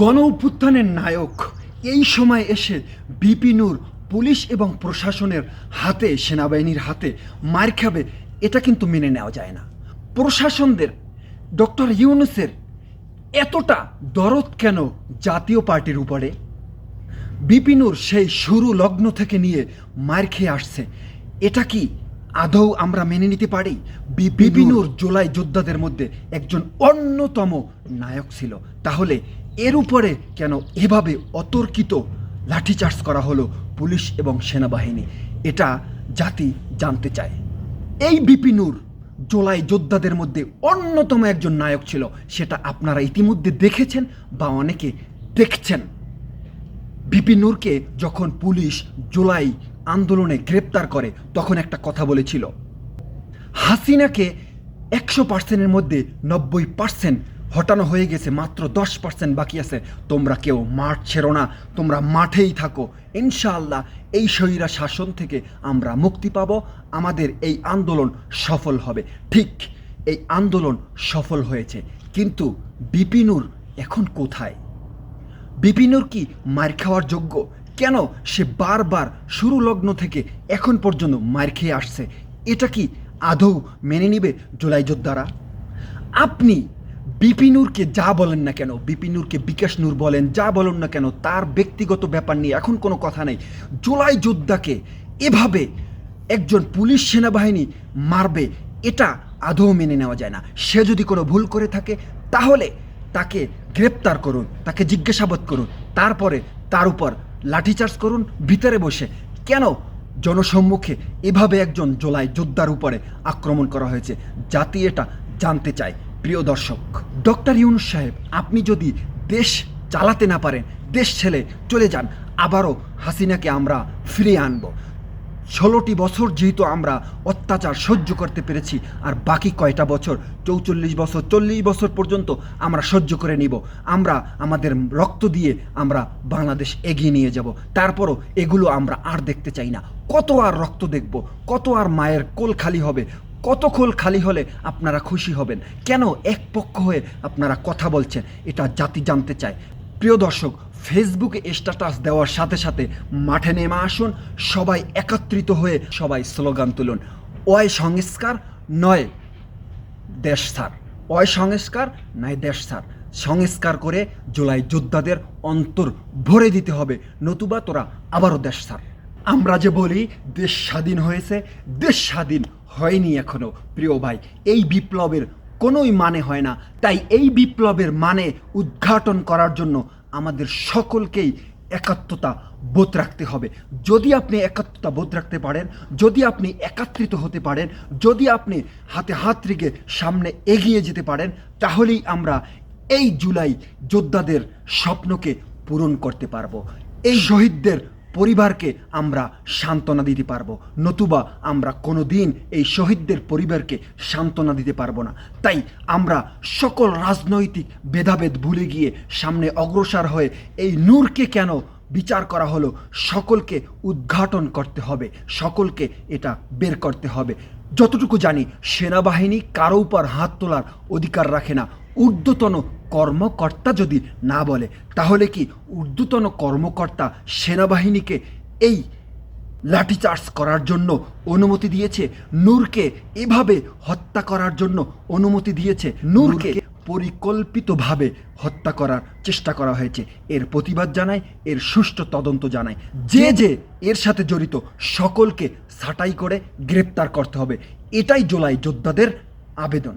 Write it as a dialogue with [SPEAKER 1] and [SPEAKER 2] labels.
[SPEAKER 1] গণ অভ্যুত্থানের নায়ক। এই সময় এসে বিপিনুর পুলিশ এবং প্রশাসনের হাতে সেনাবাহিনীর হাতে মার খাবে এটা কিন্তু মেনে নেওয়া যায় না। প্রশাসনদের ডক্টর ইউনুসের এতটা দরদ কেন জাতীয় পার্টির উপরে? বিপিনুর সেই শুরু লগ্ন থেকে নিয়ে মার খেয়ে আসছে। এটা কি আদৌ আমরা মেনে নিতে পারি? বিপিনুর জোলাই যোদ্ধাদের মধ্যে একজন অন্যতম নায়ক ছিল। তাহলে এর উপরে কেন এভাবে অতর্কিত লাঠিচার্জ করা হলো পুলিশ এবং সেনাবাহিনী? এটা জাতি জানতে চায়। এই বিপিনুর জোলাই যোদ্ধাদের মধ্যে অন্যতম একজন নায়ক ছিল। সেটা আপনারা ইতিমধ্যে দেখেছেন বা অনেকে দেখছেন। বিপিনুরকে যখন পুলিশ জুলাই আন্দোলনে গ্রেপ্তার করে, তখন একটা কথা বলেছিল। হাসিনাকে একশো পার্সেন্টের মধ্যে নব্বই পার্সেন্ট হটানো হয়ে গেছে, মাত্র দশ পার্সেন্ট বাকি আছে। তোমরা কেউ মাঠ ছেড়ো না, তোমরা মাঠেই থাকো। ইনশাআল্লাহ এই স্বৈরা শাসন থেকে আমরা মুক্তি পাবো, আমাদের এই আন্দোলন সফল হবে। ঠিক এই আন্দোলন সফল হয়েছে। কিন্তু বিপিনুর এখন কোথায়? বিপিনুর কি মার খাওয়ার যোগ্য? কেন সে বারবার শুরু লগ্ন থেকে এখন পর্যন্ত মার খেয়ে আসছে? এটা কি আদৌ মেনে নিবে জুলাই যোদ্ধারা আপনি বিপিনুরকে যা বলেন না কেন বিপিনুরকে বিকাশ নূর বলেন, যা বলেন না কেন, তার ব্যক্তিগত ব্যাপার নিয়ে এখন কোনো কথা নেই। জোলাই যোদ্ধাকে এভাবে একজন পুলিশ সেনাবাহিনী মারবে, এটা আদৌ মেনে নেওয়া যায় না। সে যদি কোনো ভুল করে থাকে, তাহলে তাকে গ্রেপ্তার করুন, তাকে জিজ্ঞাসাবাদ করুন, তারপরে তার উপর লাঠিচার্জ করুন, ভিতরে বসে। কেন? জনসম্মুখে এভাবে একজন জোলাই যোদ্ধার উপরে আক্রমণ করা হয়েছে। জাতি এটা জানতে চায়। প্রিয় দর্শক, ডক্টর ইউনুস সাহেব, আপনি যদি দেশ চালাতে না পারেন, দেশ ছেড়ে চলে যান, আবারও হাসিনাকে আমরা ফিরিয়ে আনব। ষোলোটি বছর যেহেতু আমরা অত্যাচার সহ্য করতে পেরেছি, আর বাকি কয়টা বছর? চৌচল্লিশ বছর, চল্লিশ বছর পর্যন্ত আমরা সহ্য করে নিব। আমরা আমাদের রক্ত দিয়ে আমরা বাংলাদেশ এগিয়ে নিয়ে যাব। তারপরও এগুলো আমরা আর দেখতে চাই না। কত আর রক্ত দেখব, কত আর মায়ের কোল খালি হবে কত কোল খালি হলে আপনারা খুশি হবেন? কেন এক পক্ষ হয়ে আপনারা কথা বলছেন? এটা জাতি জানতে চায়। প্রিয় দর্শক, ফেসবুকে স্ট্যাটাস দেওয়ার সাথে সাথে মাঠে নেমে আসুন, সবাই একত্রিত হয়ে সবাই স্লোগান তুলুন। অয় সংস্কার, নয় দেশ ছাড় অয় সংস্কার, নয় দেশ ছাড় সংস্কার করে জুলাই যোদ্ধাদের অন্তর ভরে দিতে হবে। নতুবা তোরা আবারও দেশ ছাড় আমরা যে বলি, দেশ স্বাধীন হয়েছে, দেশ স্বাধীন হয়নি এখনও, প্রিয় ভাই। এই বিপ্লবের কোনোই মানে হয় না। তাই এই বিপ্লবের মানে উদ্ঘাটন করার জন্য আমাদের সকলকেই একাত্মতা বোধ রাখতে হবে। যদি আপনি একাত্মতা বোধ রাখতে পারেন, যদি আপনি একাত্রিত হতে পারেন, যদি আপনি হাতে হাত রেখে সামনে এগিয়ে যেতে পারেন, তাহলেই আমরা এই জুলাই যোদ্ধাদের স্বপ্নকে পূরণ করতে পারব। এই শহীদদের পরিবারকে আমরা সান্ত্বনা দিতে পারব। নতুবা আমরা কোনো দিন এই শহীদদের পরিবারকে সান্ত্বনা দিতে পারব না। তাই আমরা সকল রাজনৈতিক ভেদাভেদ ভুলে গিয়ে সামনে অগ্রসর হয়ে এই নূরকে কেন বিচার করা হলো, সকলকে উদ্ঘাটন করতে হবে, সকলকে এটা বের করতে হবে। যতটুকু জানি, সেনাবাহিনী কারও উপর হাত তোলার অধিকার রাখে না। ঊর্ধ্বতন কর্মকর্তা যদি না বলে, তাহলে কি ঊর্ধ্বতন কর্মকর্তা সেনাবাহিনীকে এই লাঠিচার্জ করার জন্য অনুমতি দিয়েছে? নূরকে এভাবে হত্যা করার জন্য অনুমতি দিয়েছে? নূরকে পরিকল্পিতভাবে হত্যা করার চেষ্টা করা হয়েছে। এর প্রতিবাদ জানায়, এর সুষ্ঠু তদন্ত জানায়। যে যে এর সাথে জড়িত, সকলকে ছাঁটাই করে গ্রেপ্তার করতে হবে। এটাই জোলাই যোদ্ধাদের আবেদন।